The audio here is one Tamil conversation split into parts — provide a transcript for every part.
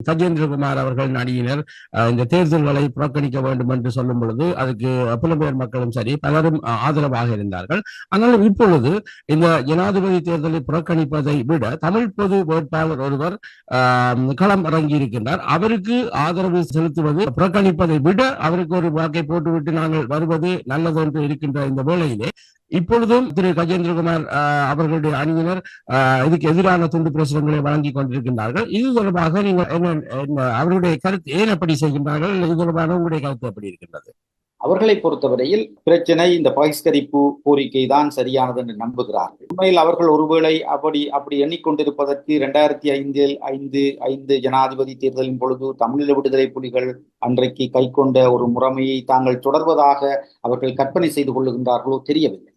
சஜேந்திரகுமார் அவர்கள் அணியினர் இந்த தேர்தல்களை புறக்கணிக்க வேண்டும் என்று சொல்லும் பொழுது அதுக்கு புலம்பெயர் மக்களும் சரி பலரும் ஆதரவாக இருந்தார்கள். ஆனாலும் இப்பொழுது இந்த ஜனாதிபதி தேர்தலை புறக்கணிப்பதை விட தமிழ் பொது வேட்பாளர் ஒருவர் ஆஹ், களம் இறங்கி இருக்கின்றார். அவருக்கு ஆதரவு செலுத்துவது புறக்கணிப்பதை விட அவருக்கு ஒரு வாக்கை போட்டுவிட்டு நாங்கள் வருவது நல்லது என்று இருக்கின்ற இந்த வேளையிலே இப்பொழுதும் திரு கஜேந்திரகுமார் அவர்களுடைய அணியினர் இதுக்கு எதிரான துண்டு பிரசுரங்களை வழங்கி கொண்டிருக்கின்றார்கள். இது தொடர்பாக நீங்கள் என்ன என்ன- அவருடைய கருத்து ஏன் அப்படி செய்கின்றார்கள்? இது தொடர்பான உங்களுடைய கருத்து எப்படி இருக்கின்றது? அவர்களை பொறுத்தவரையில் பிரச்சனை இந்த பகிஷ்கரிப்பு கோரிக்கை தான் சரியானது என்று நம்புகிறார்கள். உண்மையில் அவர்கள் ஒருவேளை அப்படி அப்படி எண்ணிக்கொண்டிருப்பதற்கு இரண்டாயிரத்தி ஐந்தில் ஐந்து ஐந்து ஜனாதிபதி தேர்தலின் பொழுது தமிழீழ விடுதலை புலிகள் அன்றைக்கு கைக்கொண்ட ஒரு முறைமையை தாங்கள் தொடர்வதாக அவர்கள் கற்பனை செய்து கொள்ளுகின்றார்களோ தெரியவில்லை.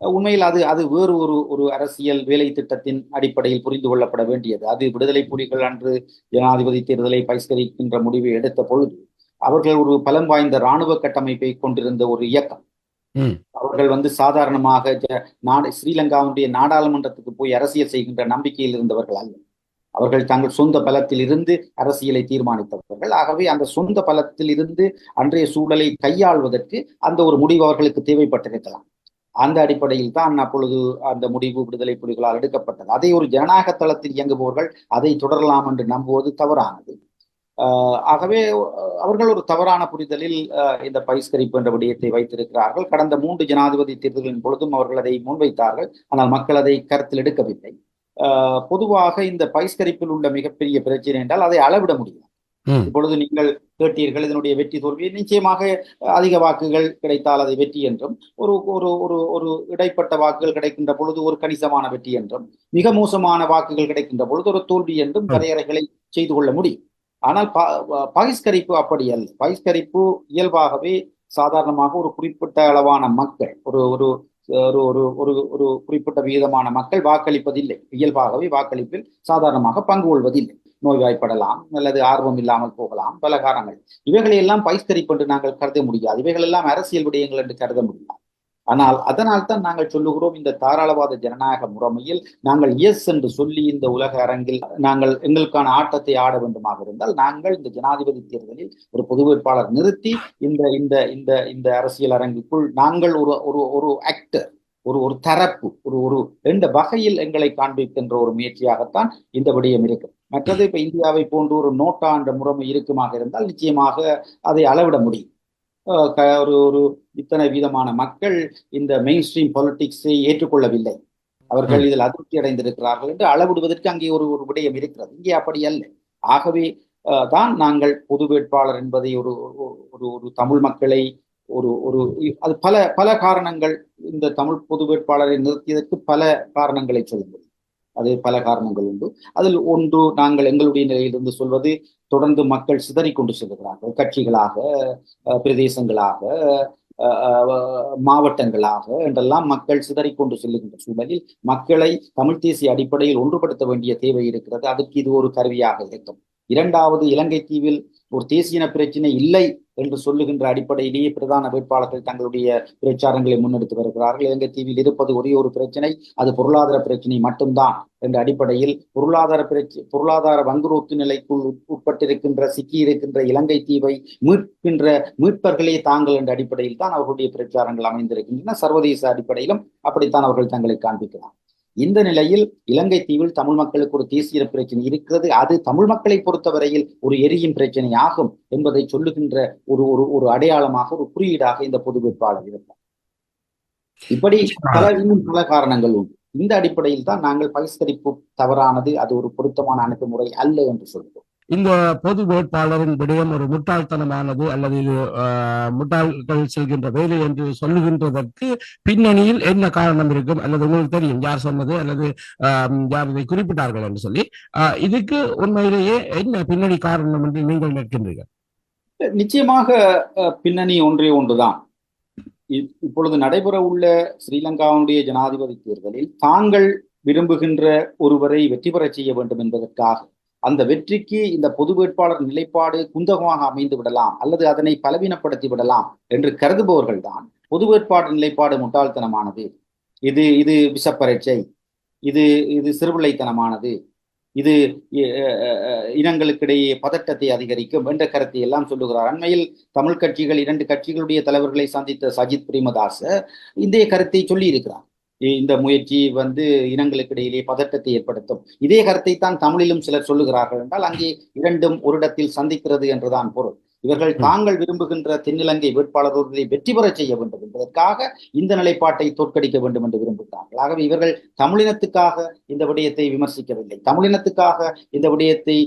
உண்மையில் அது அது வேறு ஒரு ஒரு அரசியல் வேலை திட்டத்தின் அடிப்படையில் புரிந்து கொள்ளப்பட வேண்டியது. அது விடுதலை புலிகள் அன்று ஜனாதிபதி தேர்தலை பகிஷ்கரிக்கின்ற முடிவை எடுத்த பொழுது அவர்கள் ஒரு பலம் வாய்ந்த இராணுவ கட்டமைப்பை கொண்டிருந்த ஒரு இயக்கம். அவர்கள் வந்து சாதாரணமாக நாடு ஸ்ரீலங்காவுடைய நாடாளுமன்றத்துக்கு போய் அரசியல் செய்கின்ற நம்பிக்கையில் இருந்தவர்கள் அல்ல. அவர்கள் தங்கள் சொந்த பலத்தில் இருந்து அரசியலை தீர்மானித்தவர்கள். ஆகவே அந்த சொந்த பலத்தில் இருந்து அன்றைய சூழலை கையாள்வதற்கு அந்த ஒரு முடிவு அவர்களுக்கு தேவைப்பட்டிருக்கலாம். அந்த அடிப்படையில் தான் அப்பொழுது அந்த முடிவு விடுதலை புலிகளால் எடுக்கப்பட்டது. அதை ஒரு ஜனநாயக தளத்தில் இயங்குபவர்கள் அதை தொடரலாம் என்று நம்புவது தவறானது. ஆஹ் ஆகவே அவர்கள் ஒரு தவறான புரிதலில் அஹ் இந்த பகிஷ்கரிப்பு என்ற விடயத்தை வைத்திருக்கிறார்கள். கடந்த மூன்று ஜனாதிபதி தேர்தலின் பொழுதும் அவர்கள் அதை முன்வைத்தார்கள். ஆனால் மக்கள் அதை கருத்தில் எடுக்கவில்லை. ஆஹ் பொதுவாக இந்த பகிஷ்கரிப்பில் உள்ள மிகப்பெரிய பிரச்சனை என்றால் அதை அளவிட முடியும் இப்பொழுது நீங்கள் கேட்டீர்கள் இதனுடைய வெற்றி தோல்வி. நிச்சயமாக அதிக வாக்குகள் கிடைத்தால் அதை வெற்றி என்றும் ஒரு ஒரு ஒரு ஒரு இடைப்பட்ட வாக்குகள் கிடைக்கின்ற பொழுது ஒரு கணிசமான வெற்றி என்றும் மிக மோசமான வாக்குகள் கிடைக்கின்ற பொழுது ஒரு தோல்வி என்றும். வரையறைகளை செய்து கொள்ள முடியும். ஆனால் ப ப- பகிஷ்கரிப்பு அப்படி அல்ல. பகிஷ்கரிப்பு இயல்பாகவே சாதாரணமாக ஒரு குறிப்பிட்ட அளவான மக்கள் ஒரு ஒரு ஒரு ஒரு ஒரு ஒரு குறிப்பிட்ட விகிதமான மக்கள் வாக்களிப்பதில்லை. இயல்பாகவே வாக்களிப்பில் சாதாரணமாக பங்கு கொள்வதில்லை. நோய்வாய்ப்படலாம் அல்லது ஆர்வம் இல்லாமல் போகலாம் பல காரணங்கள். இவைகளையெல்லாம் எல்லாம் என்று நாங்கள் கருத முடியாது. இவைகள் எல்லாம் அரசியல் விடயங்கள் என்று கருத முடியாது. ஆனால் அதனால் தான் நாங்கள் சொல்லுகிறோம் இந்த தாராளவாத ஜனநாயக முறைமையில் நாங்கள் எஸ் என்று சொல்லி இந்த உலக அரங்கில் நாங்கள் எங்களுக்கான ஆட்டத்தை ஆட வேண்டுமாக இருந்தால் நாங்கள் இந்த ஜனாதிபதி தேர்தலில் ஒரு பொது வேட்பாளர் நிறுத்தி இந்த இந்த இந்த இந்த அரசியல் அரங்குக்குள் நாங்கள் ஒரு ஒரு ஒரு ஆக்டர் ஒரு ஒரு தரப்பு ஒரு ஒரு எந்த வகையில் எங்களை காண்பிக்கின்ற ஒரு முயற்சியாகத்தான் இந்த விடயம் இருக்கும் மற்றது இப்ப இந்தியாவை போன்று ஒரு நோட்டா என்ற முறைமை இருக்குமாக இருந்தால் நிச்சயமாக அதை அளவிட முடியும். ஒரு ஒரு இத்தனை வீதமான மக்கள் இந்த மெயின் ஸ்ட்ரீம் பாலிடிக்ஸை ஏற்றுக்கொள்ளவில்லை. அவர்கள் இதில் அதிருப்தி அடைந்திருக்கிறார்கள் என்று அளவிடுவதற்கு அங்கே ஒரு ஒரு விடயம் இருக்கிறது. இங்கே அப்படி அல்ல. ஆகவே தான் நாங்கள் பொது வேட்பாளர் என்பதை ஒரு ஒரு- ஒரு ஒரு தமிழ் மக்களை ஒரு ஒரு அது பல பல காரணங்கள் இந்த தமிழ் பொது வேட்பாளரை நிறுத்தியதற்கு பல காரணங்களை சொல்ல முடியும். அது பல காரணங்கள் உண்டு. அதில் ஒன்று நாங்கள் எங்களுடைய நிலையிலிருந்து சொல்வது தொடர்ந்து மக்கள் சிதறிக் கொண்டு செல்கிறார்கள். கட்சிகளாக அஹ், பிரதேசங்களாக மாவட்டங்களாக என்றெல்லாம் மக்கள் சிதறிக்கொண்டு செல்லுகின்ற சூழலில் மக்களை தமிழ் தேசிய அடிப்படையில் ஒன்றுபடுத்த வேண்டிய தேவை இருக்கிறது. அதற்கு இது ஒரு கருவியாக இருக்கும் இரண்டாவது இலங்கை தீவில் ஒரு தேசியன பிரச்சனை இல்லை என்று சொல்லுகின்ற அடிப்படையிலேயே பிரதான வேட்பாளர்கள் தங்களுடைய பிரச்சாரங்களை முன்னெடுத்து வருகிறார்கள். இலங்கை தீவில் இருப்பது ஒரே ஒரு பிரச்சனை அது பொருளாதார பிரச்சனை மட்டும்தான் என்ற அடிப்படையில் பொருளாதார பிரச்சனை பொருளாதார வங்குரோத்து நிலைக்குள் உட்பட்டிருக்கின்ற சிக்கி இருக்கின்ற இலங்கை தீவை மீட்கின்ற மீட்பர்களே தாங்கள் என்ற அடிப்படையில் தான் அவர்களுடைய பிரச்சாரங்கள் அமைந்திருக்கின்றன. சர்வதேச அடிப்படையிலும் அப்படித்தான் அவர்கள் தங்களை காண்பிக்கிறார் இந்த நிலையில் இலங்கை தீவில் தமிழ் மக்களுக்கு ஒரு தேசிய பிரச்சனை இருக்கிறது. அது தமிழ் மக்களை பொறுத்தவரையில் ஒரு எரியும் பிரச்சனை ஆகும் என்பதை சொல்லுகின்ற ஒரு ஒரு ஒரு அடையாளமாக ஒரு குறியீடாக இந்த பொது வேட்பாளர் இருந்தார் இப்படி பல இன்னும் பல காரணங்கள் உண்டு. இந்த அடிப்படையில் தான் நாங்கள் பகிஸ்கரிப்பு தவறானது அது ஒரு பொருத்தமான அணுகுமுறை அல்ல என்று சொல்கிறோம். இந்த பொது வேட்பாளரின் விடயம் ஒரு முட்டாள்தனமானது அல்லது இது ஆஹ், முட்டாள்கள் செல்கின்ற வேலை என்று சொல்லுகின்றதற்கு பின்னணியில் என்ன காரணம் இருக்கும் அல்லது உங்களுக்கு தெரியும் யார் சொன்னது அல்லது ஆஹ், யார் இதை குறிப்பிட்டார்கள் என்று சொல்லி. ஆஹ், இதுக்கு உண்மையிலேயே என்ன பின்னணி காரணம் என்று நீங்கள் நிற்கின்றீர்கள் நிச்சயமாக அஹ், பின்னணி ஒன்றே ஒன்றுதான். இப்பொழுது நடைபெற உள்ள ஸ்ரீலங்காவுடைய ஜனாதிபதி தேர்தலில் தாங்கள் விரும்புகின்ற ஒருவரை வெற்றி பெற செய்ய வேண்டும் என்பதற்காக அந்த வெற்றிக்கு இந்த பொது வேட்பாளர் நிலைப்பாடு குந்தகமாக அமைந்து விடலாம் அல்லது அதனை பலவீனப்படுத்தி விடலாம் என்று கருதுபவர்கள் தான். பொது வேட்பாளர் நிலைப்பாடு முட்டாள்தனமானது. இது இது விஷப்பரீட்சை இது இது சிறுபிள்ளைத்தனமானது. இது அஹ், அஹ், இனங்களுக்கிடையே பதட்டத்தை அதிகரிக்கும் என்ற கருத்தை எல்லாம் சொல்லுகிறார். அண்மையில் தமிழ் கட்சிகள் இரண்டு கட்சிகளுடைய தலைவர்களை சந்தித்த சஜித் பிரேமதாச இந்த கருத்தை சொல்லி இருக்கிறார் இந்த முயற்சி வந்து இனங்களுக்கு இடையிலே பதட்டத்தை ஏற்படுத்தும். இதே கருத்தை தான் தமிழிலும் சிலர் சொல்லுகிறார்கள் என்றால் அங்கே இரண்டும் ஒரு இடத்தில் சந்திக்கிறது என்றுதான் பொருள். இவர்கள். தாங்கள் விரும்புகின்ற தென்னிலங்கை வேட்பாளர்களை வெற்றி பெறச் செய்ய வேண்டும் என்பதற்காக இந்த நிலைப்பாட்டை தோற்கடிக்க வேண்டும் என்று விரும்புகிறார்கள். ஆகவே இவர்கள் தமிழினத்துக்காக இந்த விடயத்தை விமர்சிக்கவில்லை. தமிழினத்துக்காக இந்த விடயத்தை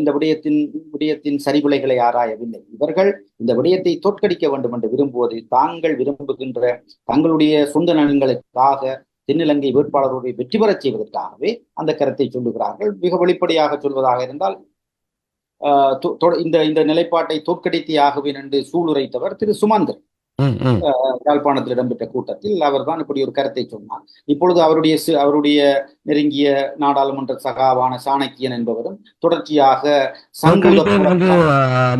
இந்த விடயத்தின் விடயத்தின் சரிவிலைகளை ஆராயவில்லை. இவர்கள் இந்த விடயத்தை தோற்கடிக்க வேண்டும் என்று விரும்புவது தாங்கள் விரும்புகின்ற தங்களுடைய சொந்த நலன்களுக்காக தென்னிலங்கை வேட்பாளர்களை வெற்றி பெறச் செய்வதற்காகவே அந்த கருத்தை சொல்லுகிறார்கள். மிக வெளிப்படையாக சொல்வதாக இருந்தால் இந்த இந்த நிலைப்பாட்டை தோற்கடித்தே ஆகுவேன் என்று சூளுரைத்தவர் திரு சுமந்தர். யாழ்ப்பாணத்தில் இடம்பெற்ற கூட்டத்தில் அவர்தான் இப்படி ஒரு கருத்தை சொன்னார். இப்பொழுது அவருடைய அவருடைய நெருங்கிய நாடாளுமன்ற சகாவான சாணக்கியன் என்பவரும் தொடர்ச்சியாக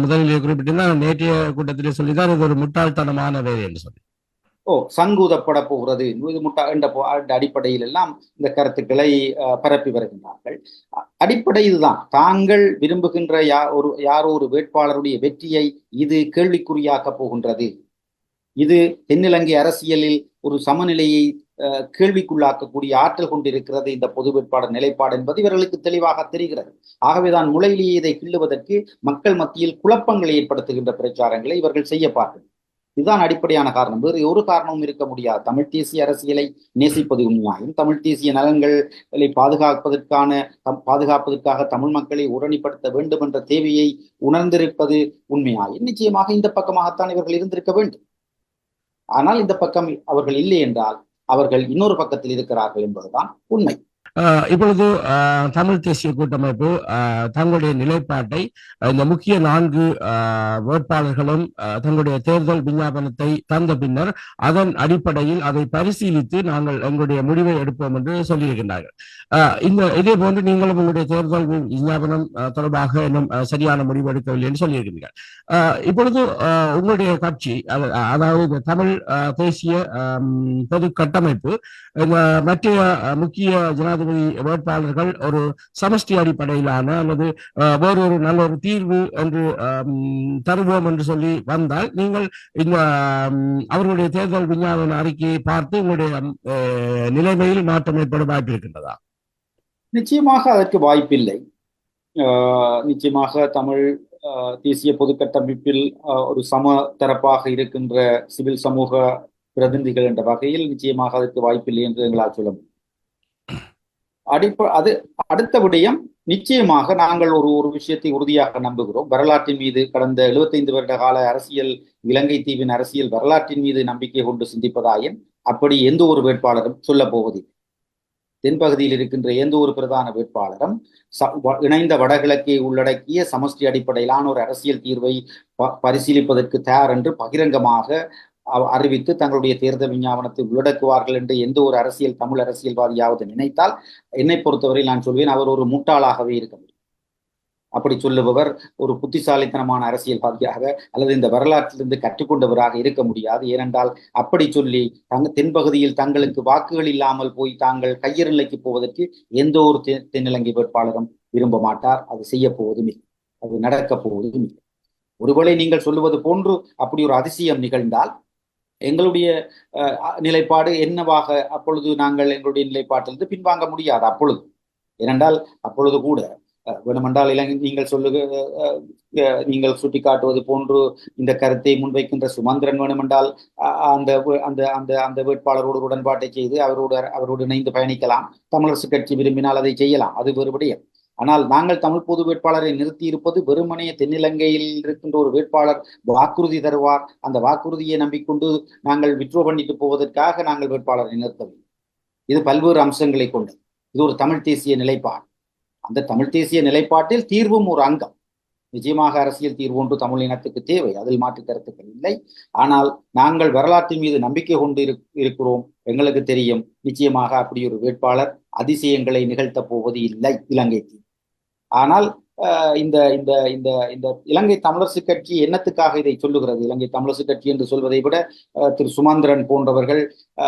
முதலில் குறிப்பிட்டிருந்தால் நேற்றைய கூட்டத்திலே சொல்லிதான் இது ஒரு முட்டாள்தனமான வேலை என்று சொல்லி. ஓ சங்கூதப்பட போகிறது. இது முட்டா என்ற அடிப்படையில் எல்லாம் இந்த கருத்துக்களை பரப்பி வருகின்றார்கள். அடிப்படை இதுதான். தாங்கள் விரும்புகின்ற யா ஒரு யாரோ ஒரு வேட்பாளருடைய வெற்றியை இது கேள்விக்குறியாக்க போகின்றது. இது தென்னிலங்கை அரசியலில் ஒரு சமநிலையை அஹ், கேள்விக்குள்ளாக்கக்கூடிய ஆற்றல் கொண்டிருக்கிறது இந்த பொது வேட்பாளர் நிலைப்பாடு என்பது இவர்களுக்கு தெளிவாக தெரிகிறது. ஆகவேதான் முளையிலேயே இதை கிள்ளுவதற்கு மக்கள் மத்தியில் குழப்பங்களை ஏற்படுத்துகின்ற பிரச்சாரங்களை இவர்கள் செய்ய பார்க்கிறார்கள் இதுதான் அடிப்படையான காரணம். வேறு ஒரு காரணமும் இருக்க முடியாது. தமிழ் தேசிய அரசியலை நேசிப்பது உண்மையாயும் தமிழ் தேசிய நலன்களை பாதுகாப்பதற்கான தம் பாதுகாப்பதற்காக தமிழ் மக்களை உரணிப்படுத்த வேண்டும் என்ற தேவையை உணர்ந்திருப்பது உண்மையாயும் நிச்சயமாக இந்த பக்கமாகத்தான் இவர்கள் இருந்திருக்க வேண்டும். ஆனால் இந்த பக்கம் அவர்கள் இல்லை என்றால் அவர்கள் இன்னொரு பக்கத்தில் இருக்கிறார்கள் என்பதுதான் உண்மை. இப்பொழுது ஆஹ் தமிழ் தேசிய கூட்டமைப்பு தங்களுடைய நிலைப்பாட்டை இந்த முக்கிய நான்கு ஆஹ் வேட்பாளர்களும் ஆஹ் தங்களுடைய தேர்தல் விஞ்ஞாபனத்தை தந்த பின்னர் அதன் அடிப்படையில் அதை பரிசீலித்து நாங்கள் எங்களுடைய முடிவை எடுப்போம் என்று சொல்லியிருக்கின்றார்கள். ஆஹ் இந்த இதே போன்று நீங்களும் உங்களுடைய தேர்தல் விஞ்ஞாபனம் தொடர்பாக இன்னும் சரியான முடிவு எடுக்கவில்லை என்று சொல்லியிருக்கிறீர்கள் ஆஹ் இப்பொழுது ஆஹ் உங்களுடைய கட்சி அது- அதாவது இந்த தமிழ் தேசிய பொது கட்டமைப்பு இந்த மற்ற முக்கிய ஜனாதிபதி வேட்பாளர்கள் ஒரு சமஷ்டி அடிப்படையிலான அல்லது வேறொரு நல்ல ஒரு தீர்வு என்று தருவோம் என்று சொல்லி வந்தால் நீங்கள் இந்த அவர்களுடைய தேர்தல் விஞ்ஞாபன அறிக்கையை பார்த்து உங்களுடைய நிலைமையில் மாற்றம் ஏற்பட வாய்ப்பு இருக்கின்றதா? நிச்சயமாக அதற்கு வாய்ப்பில்லை. ஆஹ் நிச்சயமாக தமிழ் ஆஹ் தேசிய பொதுக்கட்டமைப்பில் ஒரு சம தரப்பாக இருக்கின்ற சிவில் சமூக பிரதிநிதிகள் என்ற வகையில் நிச்சயமாக அதற்கு வாய்ப்பில்லை என்று எங்களால் சொல்ல முடியும். அடிப்ப அது அடுத்த விடயம் நிச்சயமாக நாங்கள் ஒரு ஒரு விஷயத்தை உறுதியாக நம்புகிறோம். வரலாற்றின் மீது கடந்த 75 வருட கால அரசியல் இலங்கை தீவின் அரசியல் வரலாற்றின் மீது நம்பிக்கை கொண்டு சிந்திப்பதாயின் அப்படி எந்த ஒரு வேட்பாளரும் சொல்லப் போவதில்லை. தென்பகுதியில் இருக்கின்ற எந்த ஒரு பிரதான வேட்பாளரும் ச- வ- இணைந்த வடகிழக்கை உள்ளடக்கிய சமஷ்டி அடிப்படையிலான ஒரு அரசியல் தீர்வை ப- பரிசீலிப்பதற்கு தயார் என்று பகிரங்கமாக அறிவித்து தங்களுடைய தேர்தல் விஞ்ஞாபனத்தை உள்ளடக்குவார்கள் என்று எந்த ஒரு அரசியல் தமிழ் அரசியல்வாதியாவது நினைத்தால் என்னை பொறுத்தவரை நான் சொல்வேன் அவர் ஒரு முட்டாளாகவே இருக்க முடியும். அப்படி சொல்லுபவர் ஒரு புத்திசாலித்தனமான அரசியல்வாதியாக அல்லது இந்த வரலாற்றிலிருந்து கற்றுக்கொண்டவராக இருக்க முடியாது. ஏனென்றால் அப்படி சொல்லி தங்க தென்பகுதியில் தங்களுக்கு வாக்குகள் இல்லாமல் போய் தாங்கள் கையறு நிலைக்கு போவதற்கு எந்த ஒரு தென்னிலங்கை வேட்பாளரும் விரும்ப மாட்டார். அது செய்ய போவதும் இல்லை. அது நடக்கப் போவதும் இல்லை. ஒருவேளை நீங்கள் சொல்லுவது போன்று அப்படி ஒரு அதிசயம் நிகழ்ந்தால் எங்களுடைய அஹ், நிலைப்பாடு என்னவாக அப்பொழுது நாங்கள் எங்களுடைய நிலைப்பாட்டிலிருந்து பின்வாங்க முடியாது அப்பொழுது. ஏனென்றால் அப்பொழுது கூட அஹ், வேணுமென்றால் இலங்கை நீங்கள் சொல்லுக நீங்கள் சுட்டிக்காட்டுவது போன்று இந்த கருத்தை முன்வைக்கின்ற சுமந்திரன் வேணுமென்றால் அந்த அந்த அந்த அந்த வேட்பாளரோடு உடன்பாட்டை செய்து அவரோடு அவரோடு இணைந்து பயணிக்கலாம். தமிழரசு கட்சி விரும்பினால் அதை செய்யலாம். அது வேறுபடியும் ஆனால் நாங்கள் தமிழ் பொது வேட்பாளரை நிறுத்தி இருப்பது வெறுமனே தென்னிலங்கையில் இருக்கின்ற ஒரு வேட்பாளர் வாக்குறுதி தருவார். அந்த வாக்குறுதியை நம்பிக்கொண்டு நாங்கள் விட்ரோ பண்ணிட்டு போவதற்காக நாங்கள் வேட்பாளரை நிறுத்தவில்லை. இது பல்வேறு அம்சங்களை கொண்டது. இது ஒரு தமிழ் தேசிய நிலைப்பாடு. அந்த தமிழ் தேசிய நிலைப்பாட்டில் தீர்வும் ஒரு அங்கம். நிச்சயமாக அரசியல் தீர்வு ஒன்று தமிழ் இனத்துக்கு தேவை. அதில் மாற்று கருத்துக்கள் இல்லை. ஆனால் நாங்கள் வரலாற்றின் மீது நம்பிக்கை கொண்டு இருக்கிறோம். எங்களுக்கு தெரியும். நிச்சயமாக அப்படி ஒரு வேட்பாளர் அதிசயங்களை நிகழ்த்தப் போவது இல்லை. இலங்கைக்கு ஆனால் இந்த இந்த இந்த இந்த இலங்கை தமிழரசு கட்சி என்னத்துக்காக இதை சொல்லுகிறது? இலங்கை தமிழரசு கட்சி என்று சொல்வதை விட திரு சுமந்திரன் போன்றவர்கள்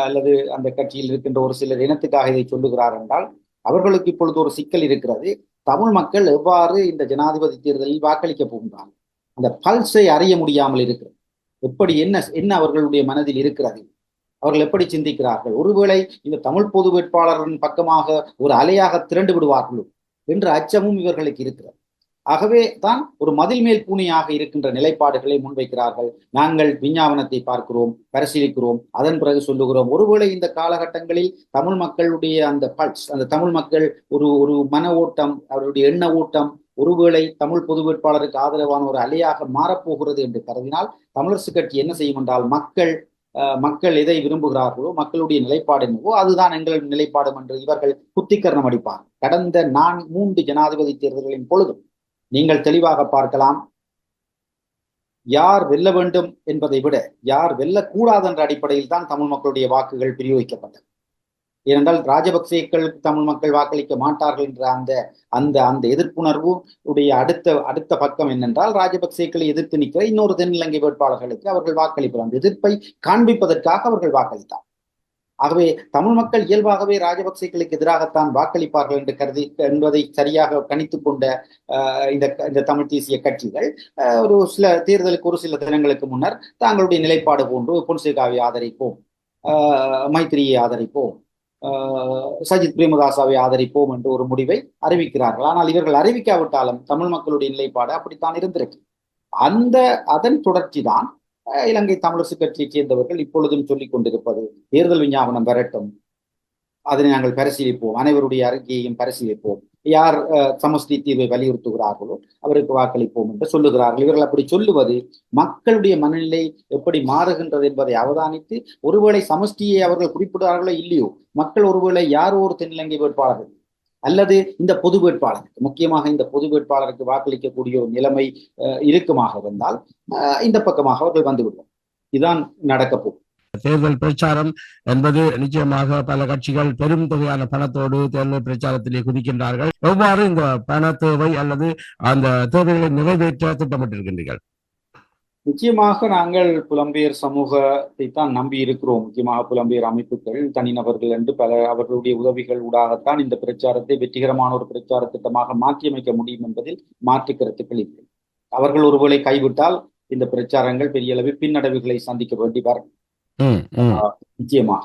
அல்லது அந்த கட்சியில் இருக்கின்ற ஒரு சிலர் இனத்துக்காக இதை சொல்லுகிறார் என்றால் அவர்களுக்கு இப்பொழுது ஒரு சிக்கல் இருக்கிறது. தமிழ் மக்கள் எவ்வாறு இந்த ஜனாதிபதி தேர்தலில் வாக்களிக்க போகின்றார்கள்? அந்த பல்ஸை அறிய முடியாமல் இருக்கிறது. எப்படி என்ன என்ன அவர்களுடைய மனதில் இருக்கிறது? அவர்கள் எப்படி சிந்திக்கிறார்கள்? ஒருவேளை இந்த தமிழ் பொது வேட்பாளரின் பக்கமாக ஒரு அலையாக திரண்டு விடுவார்களோ? என்ற அச்சமும் இவர்களுக்கு இருக்கிறது. ஆகவே தான் ஒரு மதில் மேல் பூனையாக இருக்கின்ற நிலைப்பாடுகளை முன்வைக்கிறார்கள். நாங்கள் விஞ்ஞாபனத்தை பார்க்கிறோம் பரிசீலிக்கிறோம் அதன் பிறகு சொல்லுகிறோம். ஒருவேளை இந்த காலகட்டங்களில் தமிழ் மக்களுடைய அந்த பல்ஸ் அந்த தமிழ் மக்கள் ஒரு ஒரு மன ஓட்டம் அவருடைய எண்ண ஓட்டம் ஒருவேளை தமிழ் பொது வேட்பாளருக்கு ஆதரவான ஒரு அலையாக மாறப்போகிறது என்று கருதினால் தமிழரசு கட்சி என்ன செய்யும் என்றால் மக்கள் மக்கள் எதை விரும்புகிறார்களோ மக்களுடைய நிலைப்பாடு என்னவோ அதுதான் எங்கள் நிலைப்பாடும் என்று இவர்கள் குத்திக்கரணம் அடிப்பார் கடந்த நான் மூன்று ஜனாதிபதி தேர்தல்களின் பொழுதும் நீங்கள் தெளிவாக பார்க்கலாம் யார் வெல்ல வேண்டும் என்பதை விட யார் வெல்லக்கூடாது என்ற அடிப்படையில் தான் தமிழ் மக்களுடைய வாக்குகள் பிரயோகிக்கப்பட்டது. ஏனென்றால் ராஜபக்சேக்கள் தமிழ் மக்கள் வாக்களிக்க மாட்டார்கள் என்ற அந்த அந்த அந்த எதிர்ப்புணர்வு உடைய அடுத்த அடுத்த பக்கம் என்னென்றால் ராஜபக்சேக்களை எதிர்த்து நிற்கிற இன்னொரு தென்னிலங்கை வேட்பாளர்களுக்கு அவர்கள் வாக்களிப்பார். அந்த எதிர்ப்பை காண்பிப்பதற்காக அவர்கள் வாக்களித்தார். ஆகவே தமிழ் மக்கள் இயல்பாகவே ராஜபக்சேக்களுக்கு எதிராகத்தான் வாக்களிப்பார்கள் என்று கருதி என்பதை சரியாக கணித்து கொண்ட இந்த இந்த தமிழ் தேசிய கட்சிகள் ஒரு சில தேர்தலுக்கு ஒரு சில தினங்களுக்கு முன்னர் தாங்களுடைய நிலைப்பாடு போன்று பொன்சேகாவை ஆதரிப்போம் மைத்திரியை ஆதரிப்போம் சஜித் பிரேமதாசாவை ஆதரிப்போம் என்று ஒரு முடிவை அறிவிக்கிறார்கள். ஆனால் இவர்கள் அறிவிக்காவிட்டாலும் தமிழ் மக்களுடைய நிலைப்பாடு அப்படித்தான் இருந்திருக்கு. அந்த அதன் தொடர்ச்சி தான் இலங்கை தமிழரசு கட்சியைச் சேர்ந்தவர்கள் இப்பொழுதும் சொல்லிக் கொண்டிருப்பது. தேர்தல் விஞ்ஞாபனம் வரட்டும். அதனை நாங்கள் பரிசீலிப்போம். அனைவருடைய அறிக்கையையும் பரிசீலிப்போம். யார் சமஷ்டி தீர்வை வலியுறுத்துகிறார்களோ அவருக்கு வாக்களிப்போம் என்று சொல்லுகிறார்கள். இவர்கள் அப்படி சொல்லுவது மக்களுடைய மனநிலை எப்படி மாறுகின்றது என்பதை அவதானித்து ஒருவேளை சமஷ்டியை அவர்கள் குறிப்பிடுகிறார்களோ இல்லையோ மக்கள் ஒருவேளை யாரோ ஒரு தென்னிலங்கை வேட்பாளர்கள் அல்லது இந்த பொது வேட்பாளருக்கு முக்கியமாக இந்த பொது வேட்பாளருக்கு வாக்களிக்கக்கூடிய ஒரு நிலைமை இருக்குமாக இருந்தால் இந்த பக்கமாக அவர்கள் வந்துவிடுவோம் இதுதான் நடக்கப்போகும். தேர்தல் பிரச்சாரம் என்பது நிச்சயமாக பல கட்சிகள் பெரும் தொகையான பணத்தோடு தேர்தல் பிரச்சாரத்திலே குதிக்கின்றார்கள். எவ்வாறு இந்த பண தேவை அல்லது அந்த தேவைகளை நிறைவேற்ற திட்டமிட்டிருக்கின்றீர்கள்? நிச்சயமாக நாங்கள் புலம்பெயர் சமூகத்தை தான் நம்பி இருக்கிறோம். முக்கியமாக புலம்பெயர் அமைப்புகள் தனிநபர்கள் என்று பல அவர்களுடைய உதவிகள் ஊடாகத்தான் இந்த பிரச்சாரத்தை வெற்றிகரமான ஒரு பிரச்சார திட்டமாக மாற்றியமைக்க முடியும் என்பதில் மாற்று கருத்துக்கள் இல்லை. அவர்கள் ஒருவேளை கைவிட்டால் இந்த பிரச்சாரங்கள் பெரிய அளவில் பின்னடைவுகளை சந்திக்க வேண்டி வரும். நிச்சயமாக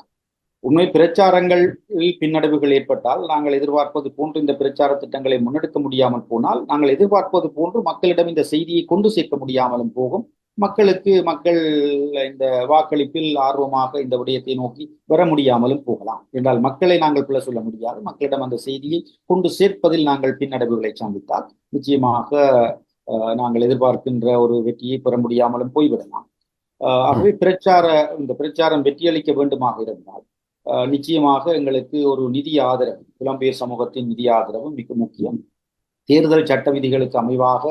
உண்மை பிரச்சாரங்களில் பின்னடைவுகள் ஏற்பட்டால் நாங்கள் எதிர்பார்ப்பது போன்று இந்த பிரச்சார திட்டங்களை முன்னெடுக்க முடியாமல் போனால் நாங்கள் எதிர்பார்ப்பது போன்று மக்களிடம் இந்த செய்தியை கொண்டு சேர்க்க முடியாமலும் போகும். மக்களுக்கு மக்கள் இந்த வாக்களிப்பில் ஆர்வமாக இந்த விடயத்தை நோக்கி வர முடியாமலும் போகலாம். என்றால் மக்களை நாங்கள் பிள்ளை சொல்ல முடியாது. மக்களிடம் அந்த செய்தியை கொண்டு சேர்ப்பதில் நாங்கள் பின்னடைவுகளை சந்தித்தால் நிச்சயமாக நாங்கள் எதிர்பார்க்கின்ற ஒரு வெற்றியை பெற முடியாமலும் போய்விடலாம். ஆகவே பிரச்சார இந்த பிரச்சாரம் வெற்றியளிக்க வேண்டுமாக இருந்தால் நிச்சயமாக எங்களுக்கு ஒரு நிதி ஆதரவு புலம்பெயர் சமூகத்தின் நிதி ஆதரவு மிக முக்கியம். தேர்தல் சட்ட விதிகளுக்கு அமைவாக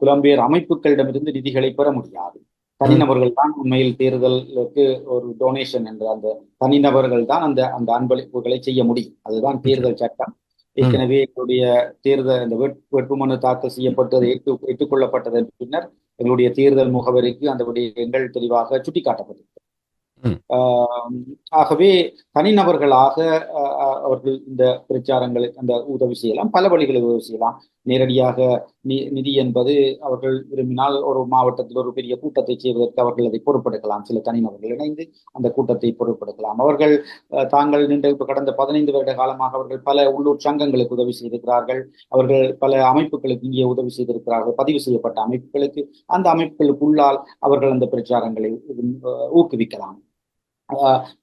புலம்பெயர் அமைப்புகளிடமிருந்து நிதிகளை பெற முடியாது. தனிநபர்கள் தான் உண்மையில் தேர்தலுக்கு ஒரு டொனேஷன் என்ற அந்த தனிநபர்கள் தான் அந்த அந்த அன்பளிப்புகளை செய்ய முடியும். அதுதான் தேர்தல் சட்டம். ஏற்கனவே எங்களுடைய தேர்தல் இந்த வேட்புமனு தாக்கல் செய்யப்பட்டது ஏற்று ஏற்றுக்கொள்ளப்பட்டதன் பின்னர் எங்களுடைய தேர்தல் முகவரிக்கு அந்த விடயங்கள் தெளிவாக சுட்டிக்காட்டப்பட்டது ஆகவே தனிநபர்களாக அவர்கள் இந்த பிரச்சாரங்களை அந்த உதவி செய்யலாம் பல வழிகளில் உதவி செய்யலாம். நேரடியாக நிதி என்பது அவர்கள் விரும்பினால் ஒரு மாவட்டத்தில் ஒரு பெரிய கூட்டத்தை செய்வதற்கு அவர்கள் அதை பொறுப்பெடுக்கலாம் சில தனிநபர்கள் இணைந்து அந்த கூட்டத்தை பொறுப்பெடுக்கலாம் அவர்கள் தாங்கள் நின்ற கடந்த பதினைந்து வருட காலமாக அவர்கள் பல உள்ளூர் சங்கங்களுக்கு உதவி செய்திருக்கிறார்கள். அவர்கள் பல அமைப்புகளுக்கு இங்கே உதவி செய்திருக்கிறார்கள். பதிவு செய்யப்பட்ட அமைப்புகளுக்கு அந்த அமைப்புகளுக்குள்ளால் அவர்கள் அந்த பிரச்சாரங்களை ஊக்குவிக்கலாம்.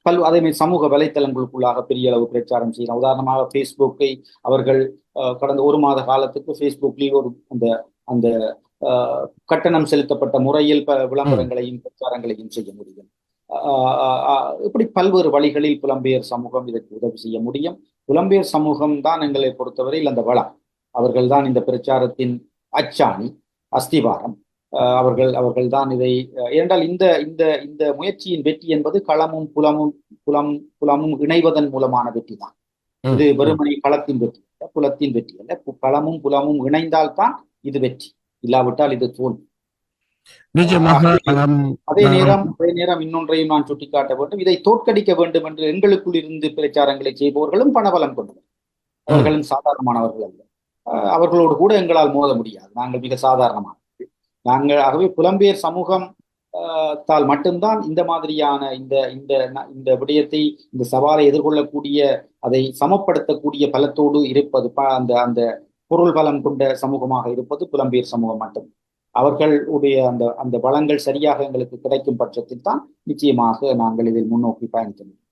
பல் அதே மாதிரி சமூக வலைத்தளங்களுக்குள்ளாக பெரிய அளவு பிரச்சாரம் செய்யலாம். உதாரணமாக ஃபேஸ்புக்கை அவர்கள் கடந்த ஒரு மாத காலத்துக்கு ஃபேஸ்புக்லேயே ஒரு அந்த அந்த கட்டணம் செலுத்தப்பட்ட முறையில் விளம்பரங்களையும் பிரச்சாரங்களையும் செய்ய முடியும். இப்படி பல்வேறு வழிகளில் புலம்பெயர் சமூகம் இதற்கு உதவி செய்ய முடியும். புலம்பெயர் சமூகம் தான் எங்களை பொறுத்தவரையில் அந்த வளம். அவர்கள் தான் இந்த பிரச்சாரத்தின் அச்சாணி அஸ்திவாரம். அவர்கள் அவர்கள் தான் இதை ஏனென்றால் இந்த இந்த இந்த முயற்சியின் வெற்றி என்பது களமும் புலமும் புலம் புலமும் இணைவதன் மூலமான வெற்றி தான் இது வெறுமனை களத்தின் வெற்றி புலத்தின் வெற்றி அல்ல. களமும் புலமும் இணைந்தால்தான் இது வெற்றி. இல்லாவிட்டால் இது தோல்வி. அதே நேரம் அதே நேரம் இன்னொன்றையும் நான் சுட்டிக்காட்ட வேண்டும். இதை தோற்கடிக்க வேண்டும் என்று எங்களுக்குள் இருந்து பிரச்சாரங்களை செய்பவர்களும் பணபலம் கொண்டவர். அவர்களும் சாதாரணமானவர்கள் அல்ல. அவர்களோடு கூட எங்களால் மோத முடியாது. நாங்கள் மிக சாதாரணமானவர்கள். நாங்கள் ஆகவே புலம்பெயர் சமூகம் தால் மட்டும்தான் இந்த மாதிரியான இந்த இந்த இந்த விடயத்தை இந்த சவாலை எதிர்கொள்ளக்கூடிய அதை சமப்படுத்தக்கூடிய பலத்தோடு இருப்பது ப- அந்த அந்த பொருள் பலம் கொண்ட சமூகமாக இருப்பது புலம்பெயர் சமூகம் மட்டும். அவர்களுடைய அந்த அந்த வளங்கள் சரியாக எங்களுக்கு கிடைக்கும் பட்சத்தில் தான் நிச்சயமாக நாங்கள் இதில் முன்னோக்கி பயணிக்க முடியும்.